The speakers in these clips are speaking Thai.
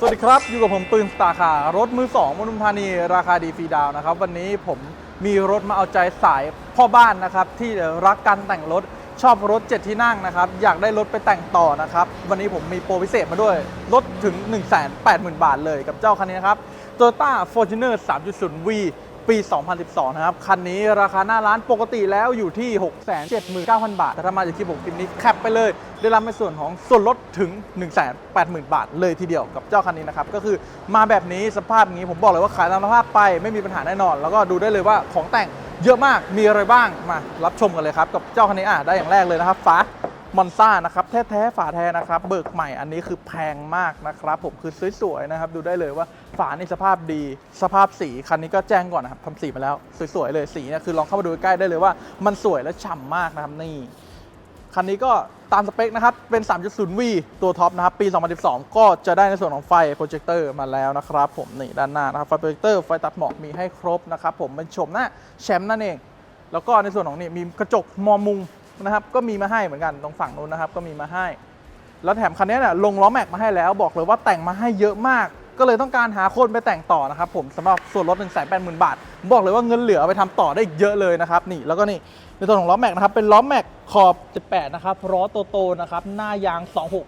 สวัสดีครับ อยู่กับผมปืนสตาร์คาร์รถมือสองมนุมธานีราคาดีฟรีดาวน์นะครับ วันนี้ผมมีรถมาเอาใจสายพ่อบ้านนะครับ ที่รักการแต่งรถชอบรถ 7 ที่นั่งนะครับ อยากได้รถไปแต่งต่อนะครับ วันนี้ผมมีโปรพิเศษมาด้วยลดถึง 180,000 บาทเลยกับเจ้าคันนี้นะครับ Toyota Fortuner 3.0V ปี 2012 นะครับ คันนี้ราคาหน้าร้านปกติแล้วอยู่ที่ 679,000 บาท แต่ถ้ามาจากคลิปผมคลิปนี้แคปไปเลย ได้รับในส่วนของส่วนลดถึง 180,000 บาท เลยทีเดียวกับเจ้าคันนี้นะครับ ก็คือมาแบบนี้สภาพนี้ผมบอกเลยว่าขายตามสภาพไปไม่มีปัญหาแน่นอน แล้วก็ดูได้เลยว่าของแต่งเยอะมากมีอะไรบ้างมารับชมกันเลยครับกับเจ้าคันนี้อะได้อย่างแรกเลยนะครับฟ้า มอนซ่านะครับแท้ๆฝาแท้นะครับ เบิกใหม่อันนี้คือแพงมากนะครับ ผมคือสวยๆนะครับ ดูได้เลยว่าฝานี่สภาพดี สภาพสีคันนี้ก็แจ้งก่อนนะครับทำสีมาแล้วสวยๆเลยสีเนี่ยคือลองเข้ามาดูใกล้ได้เลยว่ามันสวยและฉ่ำมากนะครับนี่คันนี้ก็ตามสเปคนะครับ เป็น 3.0V ตัวท็อปนะครับ ปี 2012 ก็จะได้ในส่วนของไฟโปรเจคเตอร์มาแล้วนะครับผม นี่ด้านหน้านะครับ ไฟโปรเจคเตอร์ ไฟตัดหมอกมีให้ครบนะครับผมเป็นชมหน้าแชมป์นั่นเอง แล้วก็ในส่วนของนี่มีกระจกมอมุง นะครับก็มีมาให้เหมือนกันตรงฝั่งนู้นนะครับก็มีมาให้ แล้วแถมคันนี้เนี่ยลงล้อแม็กมาให้แล้วบอกเลยว่าแต่งมาให้เยอะมาก ก็เลยต้องการหาคนไปแต่งต่อนะครับผมสำหรับส่วนลด1 8 0 0 0 0บาทผมบอกเลยว่าเงินเหลือไปทำต่อได้เยอะเลยนะครับนี่แล้วก็นี่ในส่วนของล้อแม็กนะครับเป็นล้อแม็กขอบ 18 นะครับล้อโตโตนะครับหน้ายาง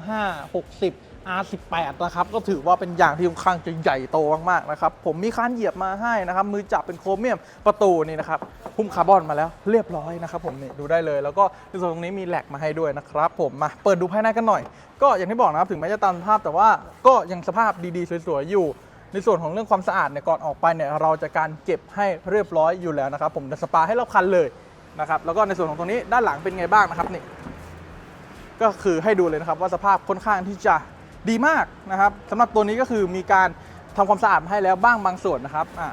265 60 R18 นะครับก็ถือว่าเป็นอย่างที่ค่อนข้างจะใหญ่โตมากๆนะครับผมมีคานเหยียบมาให้นะครับมือจับเป็นโครเมียมประตูนี่นะครับหุ้มคาร์บอนมาแล้วเรียบร้อยนะครับผมนี่ดูได้เลย แล้วก็ในส่วนตรงนี้มีแหลกมาให้ด้วยนะครับผมมาเปิดดูภายในกันหน่อย ก็อย่างที่บอกนะครับถึงแม้จะตามสภาพแต่ว่าก็ยังสภาพดีๆสวยๆอยู่ในส่วนของเรื่องความสะอาดเนี่ยก่อนออกไปเนี่ยเราจะการเก็บให้เรียบร้อยอยู่แล้วนะครับ ผมจะสปาให้รอบคันเลยนะครับแล้วก็ในส่วนของตรงนี้ด้านหลังเป็นไงบ้างนะครับนี่ก็คือให้ดูเลยนะครับว่าสภาพค่อนข้างที่จะ ดีมากนะครับสำหรับตัวนี้ก็คือมีการทำความสะอาดมาให้แล้วบ้างบางส่วนนะครับอ่า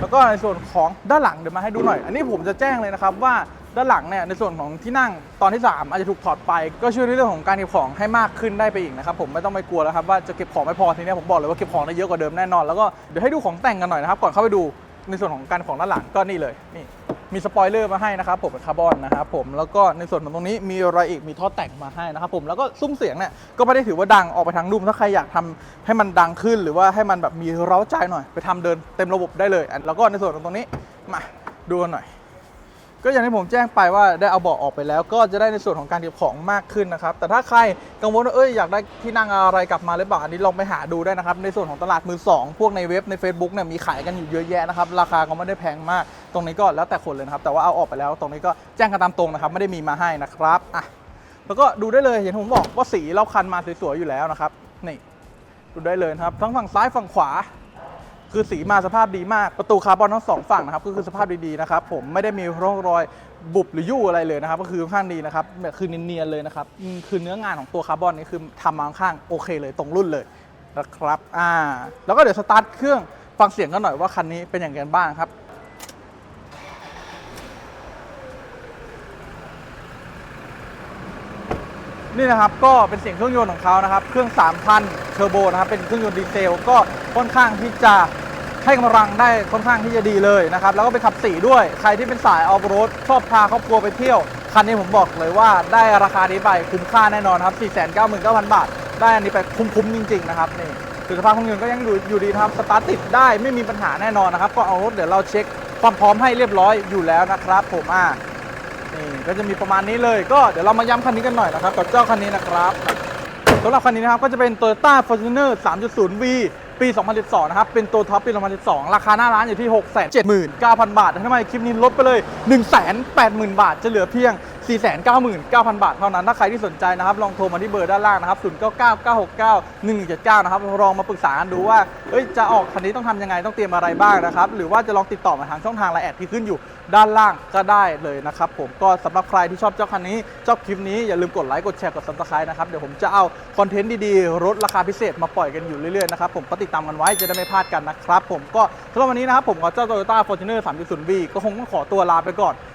แล้วก็ในส่วนของด้านหลังเดี๋ยวมาให้ดูหน่อย อันนี้ผมจะแจ้งเลยนะครับว่าด้านหลังเนี่ยในส่วนของที่นั่งตอนที่ 3 อาจจะถูกถอดไป ก็ช่วยในเรื่องของการเก็บของให้มากขึ้นได้ไปอีกนะครับผมไม่ต้องไปกลัวแล้วครับว่าจะเก็บของไม่พอทีนี้ผมบอกเลยว่าเก็บของได้เยอะกว่าเดิมแน่นอนแล้วก็เดี๋ยวให้ดูของแต่งกันหน่อยนะครับก่อนเข้าไปดูในส่วนของการของด้านหลังก็นี่เลยนี่ มีสปอยเลอร์มาให้นะครับผมเป็นคาร์บอนนะครับผมแล้วก็ในส่วนของตรงนี้มีอะไรอีกมีท่อแต่งมาให้นะครับผมแล้วก็ซุ้มเสียงเนี่ยก็ไม่ได้ถือว่าดังออกไปทางนุ่มถ้าใครอยากทำให้มันดังขึ้น หรือว่าให้มันแบบมีเร้าใจหน่อย ไปทำเดินเต็มระบบได้เลย แล้วก็ในส่วนของตรงนี้มาดูกันหน่อย ก็อย่างที่ผมแจ้งไปว่าได้เอาเบาะออกไปแล้ว ก็จะได้ในส่วนของการเก็บของมากขึ้นนะครับ แต่ถ้าใครกังวลว่าเอ้ยอยากได้ที่นั่งอะไรกลับมาหรือเปล่าอันนี้ลองไปหาดูได้นะครับ ในส่วนของตลาดมือสองพวกในเว็บใน Facebook เนี่ยมีขายกันอยู่เยอะแยะนะครับ ราคาก็ไม่ได้แพงมาก ตรงนี้ก็แล้วแต่คนเลยนะครับ แต่ว่าเอาออกไปแล้ว ตรงนี้ก็แจ้งกันตามตรงนะครับ ไม่ได้มีมาให้นะครับอะแล้วก็ดูได้เลยอย่างที่ผมบอกว่าสีเราคันมาสวยๆอยู่แล้วนะครับนี่ดูได้เลยครับทั้งฝั่งซ้ายฝั่งขวา คือสีมาสภาพดีมากประตูคาร์บอนทั้งสองฝั่งนะครับก็คือสภาพดีๆนะครับผมไม่ได้มีร่องรอยบุบหรือยุ่อะไรเลยนะครับ ก็คือค่อนข้างดีนะครับคือเนียนๆเลยนะครับคือเนื้องานของตัวคาร์บอนนี่คือทำมาค่อนข้างโอเคเลยตรงรุ่นเลยนะครับอ่าแล้วก็เดี๋ยวสตาร์ทเครื่องฟังเสียงกันหน่อยว่าคันนี้เป็นอย่างไรบ้างครับนี่นะครับก็เป็นเสียงเครื่องยนต์ของเขานะครับ เครื่อง 3,000 เทอร์โบนะครับ เป็นเครื่องยนต์ดีเซล ก็ค่อนข้างที่จะ ให้กำลังได้ค่อนข้างที่จะดีเลยนะครับ แล้วก็เป็นขับสีด้วยใครที่เป็นสายออฟโรดชอบพาครอบครัวไปเที่ยว คันนี้ผมบอกเลยว่าได้ราคานี้ไปคุ้มค่าแน่นอนครับ 499,000 บาท ได้อันนี้ไปคุ้มๆจริง ๆ นะครับนี่คือสภาพเครื่องยนต์ก็ยังอยู่ดีครับสตาร์ทติดได้ไม่มีปัญหาแน่นอนนะครับ ก็เอารถเดี๋ยวเราเช็คความพร้อมให้เรียบร้อยอยู่แล้วนะครับผมอ่านี่ก็จะมีประมาณนี้เลย ก็เดี๋ยวเรามาย้ำคันนี้กันหน่อยนะครับกับเจ้าคันนี้นะครับ สำหรับคันนี้นะครับก็จะเป็น Toyota Fortuner 3.0V ปี 2012 นะครับ เป็นตัวท็อปปี 2012 ราคาหน้าร้านอยู่ที่ 679,000 บาททำไมคลิปนี้ลดไปเลย 180,000 บาท จะเหลือเพียง 499,000 บาทเท่านั้น ถ้าใครที่สนใจนะครับ ลองโทรมาที่เบอร์ด้านล่างนะครับ 0999691179 นะครับ ลองมาปรึกษากันดูว่า เอ้ย จะออกคันนี้ต้องทำยังไง ต้องเตรียมอะไรบ้างนะครับ หรือว่าจะลองติดต่อมาทางช่องทางไลน์แอดที่ขึ้นอยู่ด้านล่างก็ได้เลยนะครับผม ก็สำหรับใครที่ชอบเจ้าคันนี้ ชอบคลิปนี้ อย่าลืมกดไลค์ กดแชร์ กด subscribe นะครับ เดี๋ยวผมจะเอาคอนเทนต์ดีๆลดราคาพิเศษมาปล่อยกันอยู่เรื่อยๆ นะครับผม ก็ติดตามกันไว้ จะได้ไม่พลาดกันนะครับ ผม ก็สำหรับวันนี้นะครับผมกับเจ้า Toyota Fortuner 3.0V ก็คงต้องขอตัวลาไปก่อน